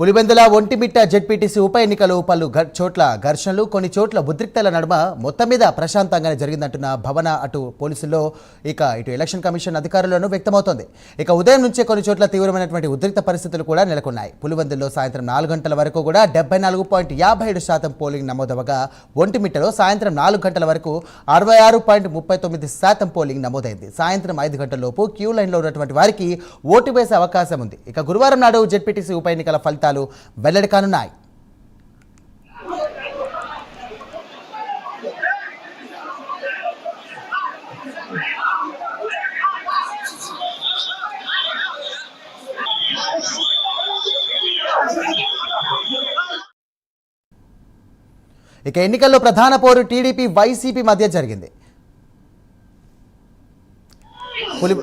Pulivendula Vontimitta ZPTC ఉప ఎన్నికలు పలు చోట్ల ఘర్షణలు కొన్ని చోట్ల ఉద్రిక్తల నడుమ మొత్తం మీద ప్రశాంతంగానే జరిగిందంటున్న భవన అటు పోలీసుల్లో. ఇక ఇటు ఎలక్షన్ కమిషన్ అధికారులను వ్యక్తమవుతోంది. ఇక ఉదయం నుంచే కొన్ని చోట్ల తీవ్రమైనటువంటి ఉద్రిక్త పరిస్థితులు కూడా నెలకొన్నాయి. పులివెందుల్లో సాయంత్రం నాలుగు గంటల వరకు కూడా డెబ్బై నాలుగు పాయింట్ యాభై ఏడు శాతం పోలింగ్ నమోదవగా ఒంటిమిట్టలో సాయంత్రం నాలుగు గంటల వరకు అరవై ఆరు పాయింట్ ముప్పై తొమ్మిది శాతం పోలింగ్ నమోదైంది. సాయంత్రం ఐదు గంటల లోపు క్యూ లైన్లో ఉన్నటువంటి వారికి ఓటు వేసే అవకాశం ఉంది. ఇక గురువారం నాడు జెడ్పీటీసీ ఉప ఎన్నికల ఫలితాలు వెల్లడి కానున్నాయి ఇక ఎన్నికల్లో ప్రధాన పోరు టీడీపీ వైసీపీ మధ్య జరిగింది. పులి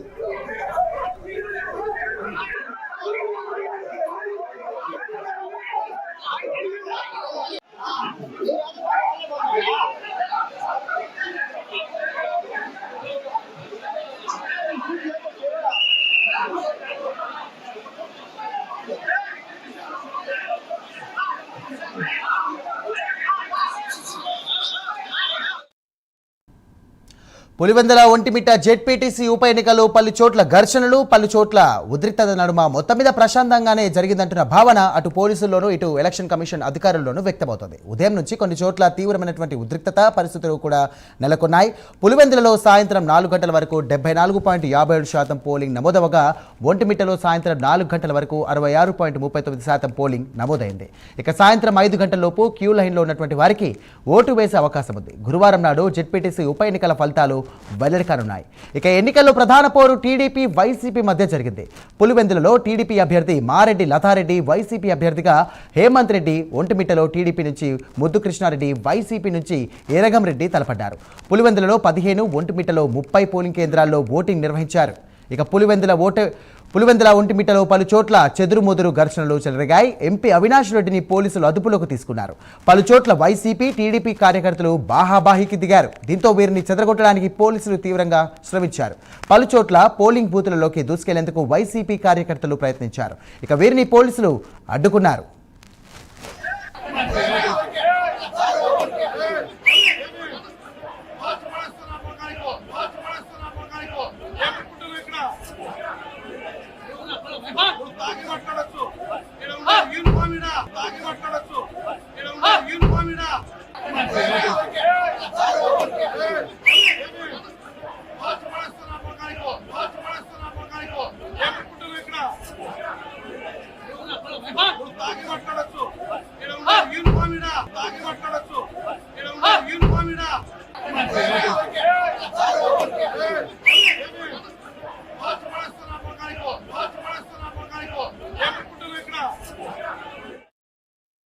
I'm పులివెందుల ఒంటిమిట్ట జెడ్పీటీసీ ఉప ఎన్నికలు పలు చోట్ల ఘర్షణలు పలు చోట్ల ఉద్రిక్తత నడుమ మొత్తం మీద ప్రశాంతంగానే జరిగిందంటున్న భావన అటు పోలీసుల్లోనూ ఇటు ఎలక్షన్ కమిషన్ అధికారుల్లోనూ వ్యక్తమవుతోంది. ఉదయం నుంచి కొన్ని చోట్ల తీవ్రమైనటువంటి ఉద్రిక్తత పరిస్థితులు కూడా నెలకొన్నాయి. పులివెందులలో సాయంత్రం నాలుగు గంటల వరకు డెబ్బై నాలుగు పాయింట్ యాభై ఏడు శాతం పోలింగ్ నమోదవగా ఒంటిమిట్టలో సాయంత్రం నాలుగు గంటల వరకు అరవై ఆరు పాయింట్ ముప్పై తొమ్మిది శాతం పోలింగ్ నమోదైంది. ఇక సాయంత్రం ఐదు గంటలలోపు క్యూ లైన్లో ఉన్నటువంటి వారికి ఓటు వేసే అవకాశం ఉంది గురువారం నాడు జెడ్పీటీసీ ఉప ఎన్నికల ఫలితాలు వెల్లడి కానున్నాయి ఇక ఎన్నికల్లో ప్రధాన పోరు టీడీపీ వైసీపీ మధ్య జరిగింది. పులివెందులలో టీడీపీ అభ్యర్థి మారెడ్డి లతారెడ్డి వైసీపీ అభ్యర్థిగా హేమంత్ రెడ్డి ఒంటిమిట్టలో టీడీపీ నుంచి ముద్దు కృష్ణారెడ్డి వైసీపీ నుంచి ఏరగం రెడ్డి తలపడ్డారు. పులివెందులలో పదిహేను ఒంటిమిట్టలో ముప్పై పోలింగ్ కేంద్రాల్లో ఓటింగ్ నిర్వహించారు. ఇక పులివెందుల ఓట పులివెందుల ఒంటిమిట్టలో పలు చోట్ల చెదురుముదురు ఘర్షణలు చెలరిగాయి. ఎంపీ అవినాష్ రెడ్డిని పోలీసులు అదుపులోకి తీసుకున్నారు. పలు చోట్ల వైసీపీ టీడీపీ కార్యకర్తలు బాహాబాహికి దిగారు. దీంతో వీరిని చెదరగొట్టడానికి పోలీసులు తీవ్రంగా శ్రమించారు. పలు చోట్ల పోలింగ్ బూతులలోకి దూసుకెళ్ళేందుకు వైసీపీ కార్యకర్తలు ప్రయత్నించారు. ఇక వీరిని పోలీసులు అడ్డుకున్నారు. తాగి పట్టడం